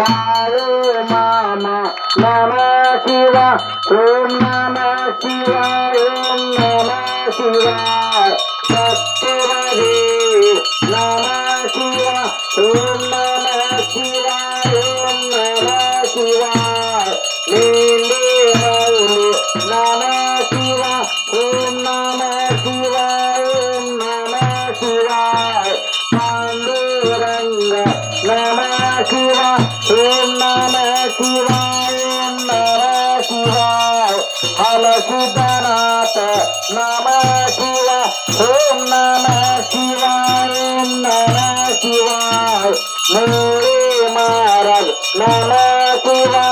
காலே மாமா நம சிவா ஓம் நம சிவா ஓம் நம சிவா சத்துவதே நம சிவா ஓம் நாரால் சிவா.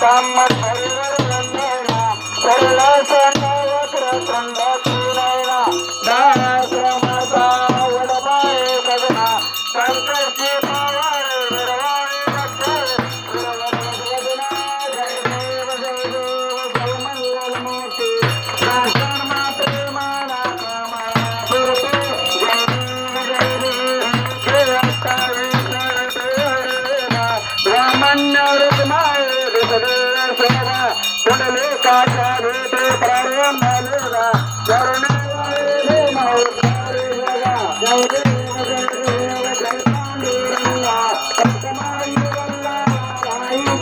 కామ సరళ సరళ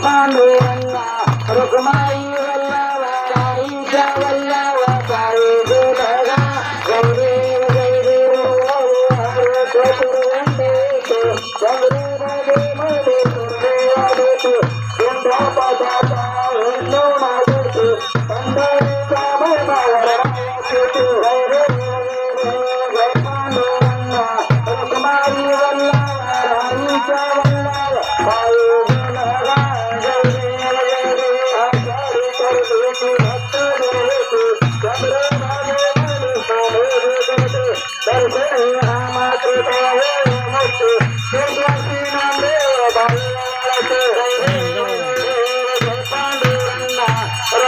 i Pandu Yanna Rukmai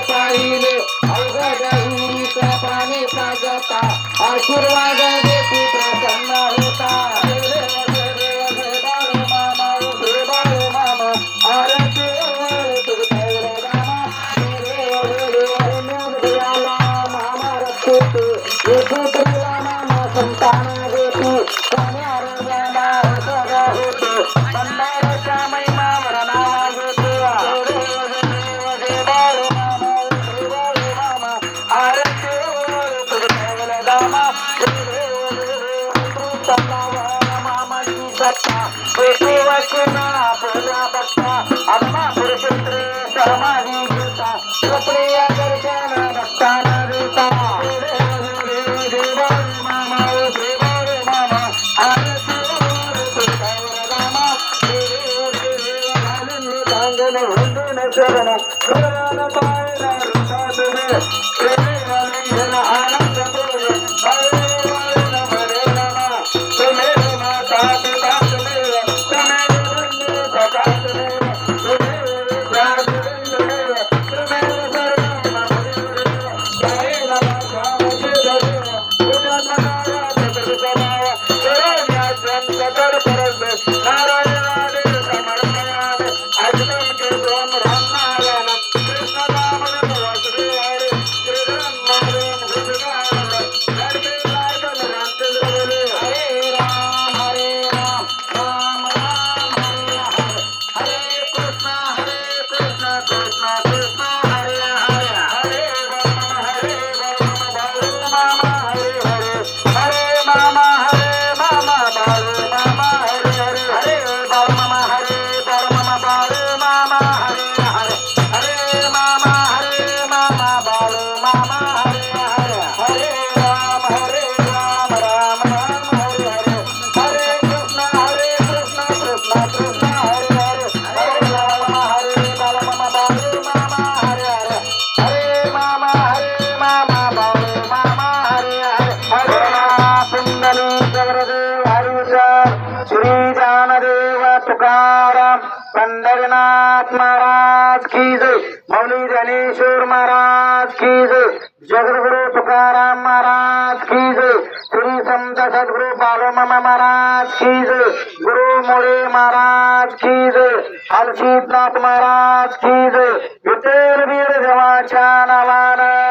पाहिले अवघड पाणी आशीर्वाद देते అన్నా महाराज की जय। जगद्गुरु तुकाराम महाराज की जय। श्री संत सद्गुरु बालमामा महाराज की जय। गुरु मोरे महाराज की जय। हलशीतनाथ महाराज की जय। विठेरवीर देवाच्या नावानं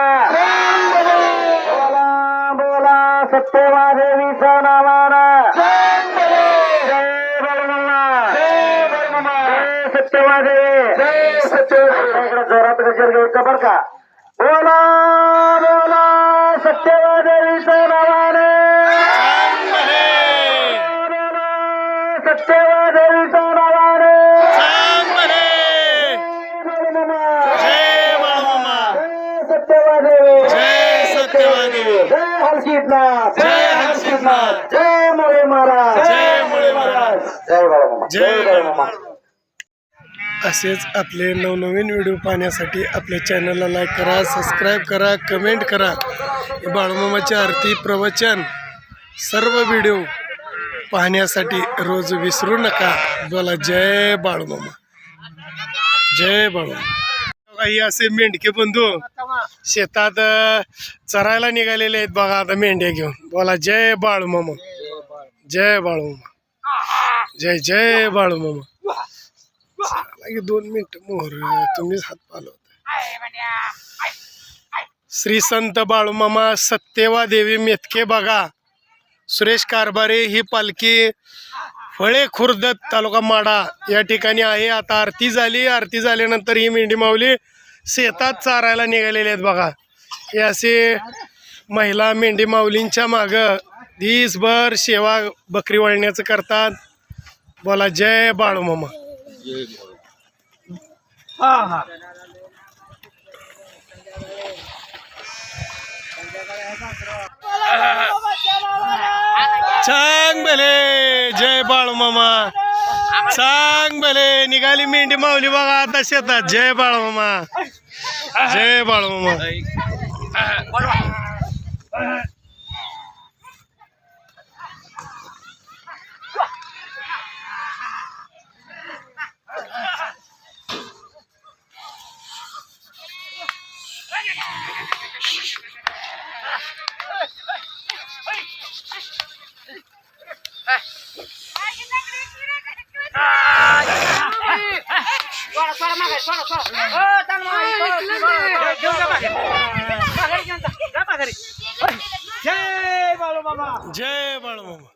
देवीचा नावाने असेच आपले नवनवीन व्हिडिओ पाहण्यासाठी आपल्या चॅनलला लाईक करा सबस्क्राईब करा कमेंट करा. बाळमामाची आरती प्रवचन सर्व व्हिडिओ पाहण्यासाठी रोज विसरू नका. बोला जय बाळूमामा. जय बाळूमामा. काही असे मेंढके बंधू शेतात चरायला निघालेले आहेत बघा आता मेंढ्या घेऊन. बोला जय बाळूमामा. जय बाळूमामा. जय जय बाळूमामा. चला की दोन मिनिट मोहर तुम्हीच हात पालवत. श्री संत बाळूमामा सत्यवा देवी मेतके बघा. सुरेश कारभारे ही पालखी फळे खुर्द तालुका माडा या ठिकाणी आहे. आता आरती झाली. आरती झाल्यानंतर ही मेंढी माऊली शेतात चारायला निघालेली आहेत बघा. हे असे महिला मेंढी माऊलींच्या मागं दिसभर सेवा बकरी वळण्याचं करतात. बोला जय बाळूमामा चांग भले जय बाळूमामा चांग भले निघाली मेंढी मावली बघा आता शेतात. जय बाळूमामा जय बाळूमामा जय बाळू मामा जय बाळूमामा